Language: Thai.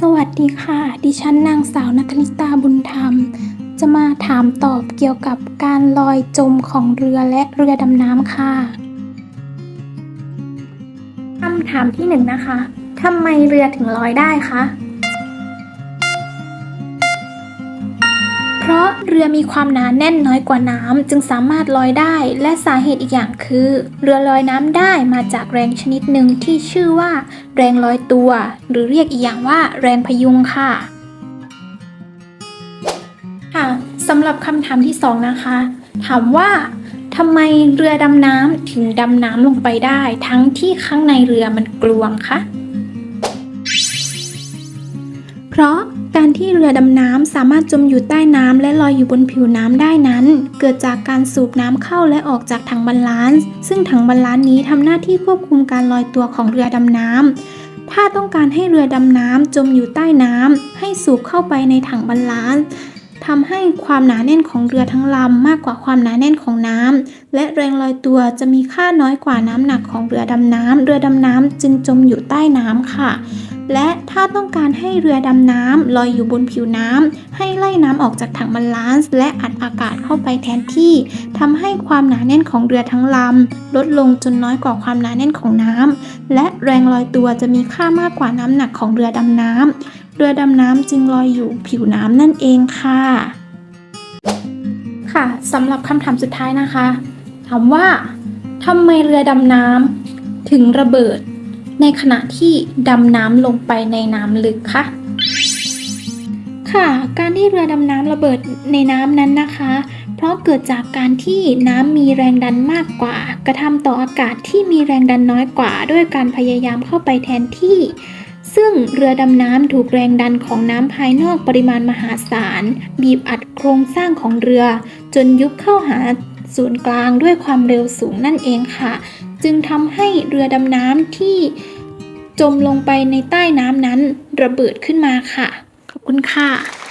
สวัสดีค่ะ ดิฉันนางสาวนัทนิตาบุญธรรม จะมาถามตอบเกี่ยวกับการลอยจมของเรือและเรือดำน้ำค่ะคำถามที่หนึ่งนะคะทำไมเรือถึงลอยได้คะ เพราะเรือมีความหนาแน่นน้อยกว่าน้ำจึงสามารถลอยได้ และสาเหตุอีกอย่างคือ เรือลอยน้ำได้มาจากแรงชนิดหนึ่งที่ชื่อว่า แรงลอยตัว หรือเรียกอีกอย่างว่า แรงพยุงค่ะค่ะสำหรับคำถามที่สองนะคะ ถามว่าทำไมเรือดำน้ำถึงดำน้ำลงไปได้ ทั้งที่ข้างในเรือมันกลวงคะ เพราะ ที่เรือดำน้ำสามารถจมอยู่ใต้น้ำและลอยอยู่บนผิวน้ำได้นั้น เกิดจากการสูบน้ำเข้าและออกจากถังบรรลานซ์ซึ่งถังบรรลานซ์นี้ทำหน้าที่ควบคุมการลอยตัวของเรือดำน้ำถ้าต้องการให้เรือดำน้ำจมอยู่ใต้น้ำให้สูบเข้าไปในถังบรรลานซ์ ทำให้ความหนาแน่นของเรือทั้งลำมากกว่าความหนาแน่นของน้ำและแรงลอยตัวจะมีค่าน้อยกว่าน้ำหนักของเรือดำน้ำเรือดำน้ำจึงจมอยู่ใต้น้ำค่ะ และถ้าต้องการให้เรือดำน้ำลอยอยู่บนผิวน้ำให้ไล่น้ำออกจากถังบรรลานซ์และอัดอากาศเข้าไปแทนที่ทำให้ความหนาแน่นของเรือทั้งลำลดลงจนน้อยกว่าความหนาแน่นของน้ำและแรงลอยตัวจะมีค่ามากกว่าน้ำหนักของเรือดำน้ำ เรือดำน้ำจึงลอยอยู่ผิวน้ำนั่นเองค่ะ ค่ะสำหรับคำถามสุดท้ายนะคะถามว่าทำไมเรือดำน้ำถึงระเบิด ในขณะที่ดำน้ำลงไปในน้ำลึกคะค่ะการที่เรือดำน้ำระเบิดในน้ำนั้นนะคะ เพราะเกิดจากการที่น้ำมีแรงดันมากกว่า กระทำต่ออากาศที่มีแรงดันน้อยกว่า ด้วยการพยายามเข้าไปแทนที่ ซึ่งเรือดำน้ำถูกแรงดันของน้ำภายนอกปริมาณมหาศาล บีบอัดโครงสร้างของเรือ จนยุบเข้าหาศูนย์กลางด้วยความเร็วสูงนั่นเองค่ะ จึงทำให้เรือดำน้ำที่จมลงไปในใต้น้ำนั้นระเบิดขึ้นมาค่ะ ขอบคุณค่ะ